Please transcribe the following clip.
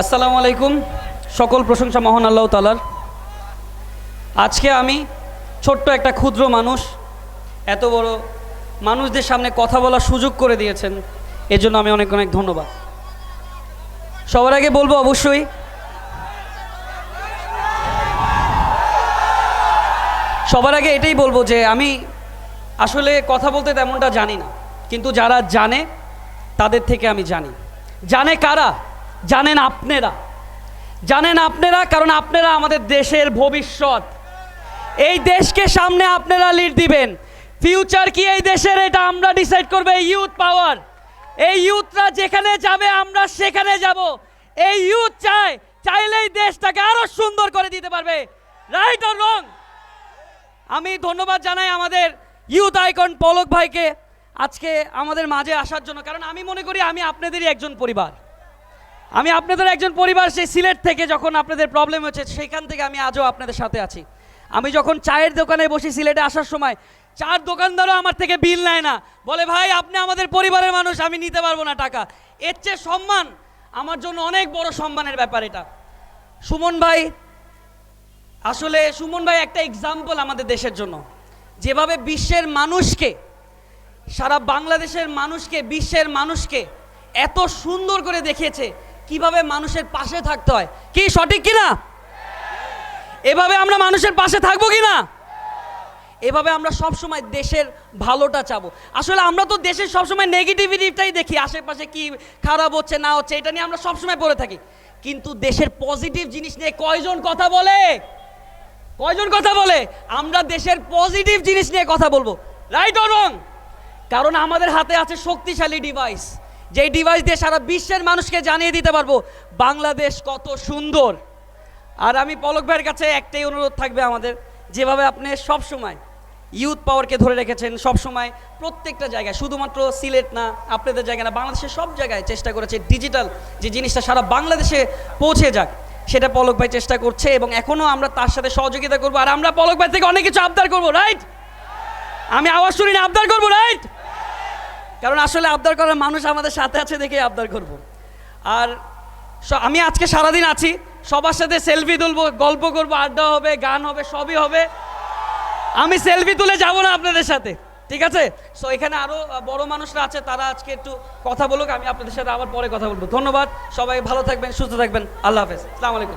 আসসালামু আলাইকুম। সকল প্রশংসা মহান আল্লাহ তালার আজকে আমি ছোট্ট একটা ক্ষুদ্র মানুষ, এত বড় মানুষদের সামনে কথা বলার সুযোগ করে দিয়েছেন, এজন্য আমি অনেক অনেক ধন্যবাদ। সবার আগে বলব অবশ্যই, সবার আগে এটাই বলব যে আমি আসলে কথা বলতে তেমনটা জানি না, কিন্তু যারা জানে, তাদের থেকে আমি জানি। জানে কারা? জানেন আপনারা। জানেন আপনারা কারণ আপনারা আমাদের দেশের ভবিষ্যৎ। এই দেশকে সামনে আপনারা লিড দিবেন। ফিউচার কি এই দেশের এটা আমরা ডিসাইড করবে ইউথ পাওয়ার এই ইউথরা যেখানে যাবে, আমরা সেখানে যাব। এই ইউথ চায়, চাইলেই দেশটাকে আরও সুন্দর করে দিতে পারবে। রাইট অর রং আমি ধন্যবাদ জানাই আমাদের ইউথ আইকন পলক ভাইকে আজকে আমাদের মাঝে আসার জন্য। কারণ আমি মনে করি আমি আপনাদেরই একজন পরিবার। আমি আপনাদের একজন পরিবার, সেই সিলেট থেকে যখন আপনাদের প্রবলেম হচ্ছে সেখান থেকে আমি আজও আপনাদের সাথে আছি। আমি যখন চায়ের দোকানে বসি সিলেটে আসার সময়, চার দোকানদারও আমার থেকে বিল নেয় না। বলে, ভাই, আপনি আমাদের পরিবারের মানুষ, আমি নিতে পারব না টাকা। এর চেয়ে সম্মান আমার জন্য অনেক বড় সম্মানের ব্যাপার এটা। সুমন ভাই, আসলে সুমন ভাই একটা এক্সাম্পল আমাদের দেশের জন্য। যেভাবে বিশ্বের মানুষকে, সারা বাংলাদেশের মানুষকে, বিশ্বের মানুষকে এত সুন্দর করে দেখিয়েছে কীভাবে মানুষের পাশে থাকতে হয়? কি সঠিক কি না এভাবে আমরা মানুষের পাশে থাকব কি না এভাবে আমরা সব সময় দেশের ভালোটা চাবো। আসলে আমরা তো দেশের সবসময় নেগেটিভিটিটাই দেখি, আশেপাশে কি খারাপ হচ্ছে, না হচ্ছে, এটা নিয়ে আমরা সবসময় পড়ে থাকি। কিন্তু দেশের পজিটিভ জিনিস নিয়ে কয়জন কথা বলে? কয়জন কথা বলে? আমরা দেশের পজিটিভ জিনিস নিয়ে কথা বলব। রাইট অর রং কারণ আমাদের হাতে আছে শক্তিশালী ডিভাইস যেই ডিভাইস দিয়ে সারা বিশ্বের মানুষকে জানিয়ে দিতে পারব, বাংলাদেশ কত সুন্দর। আর আমি পলক ভাইয়ের কাছে একটাই অনুরোধ থাকবে আমাদের, যেভাবে আপনি সব সময় ইউথ পাওয়ারকে ধরে রেখেছেন সব সময় প্রত্যেকটা জায়গায়, শুধুমাত্র সিলেট না, আপনাদের জায়গায় না, বাংলাদেশের সব জায়গায় চেষ্টা করেছে ডিজিটাল যে জিনিসটা সারা বাংলাদেশে পৌঁছে যাক, সেটা পলক ভাই চেষ্টা করছে এবং এখনও আমরা তার সাথে সহযোগিতা করব। আর আমরা পলক ভাই থেকে অনেক কিছু আবদার করব রাইট আমি আওয়াজ শুনি আবদার করব রাইট কারণ আসলে আবদার করার মানুষ আমাদের সাথে আছে দেখে আবদার করব। আর আমি আজকে সারাদিন আছি সবার সাথে সেলফি তুলবো গল্প করব আড্ডা হবে গান হবে সবই হবে। আমি সেলফি তুলে যাব না আপনাদের সাথে ঠিক আছে? সো এখানে আরও আহ, বড় মানুষরা আছে তারা আজকে একটু কথা বলুক আমি আপনাদের সাথে আবার পরে কথা বলব। ধন্যবাদ সবাই ভালো থাকবেন সুস্থ থাকবেন আল্লাহ হাফেজ আসসালামু আলাইকুম।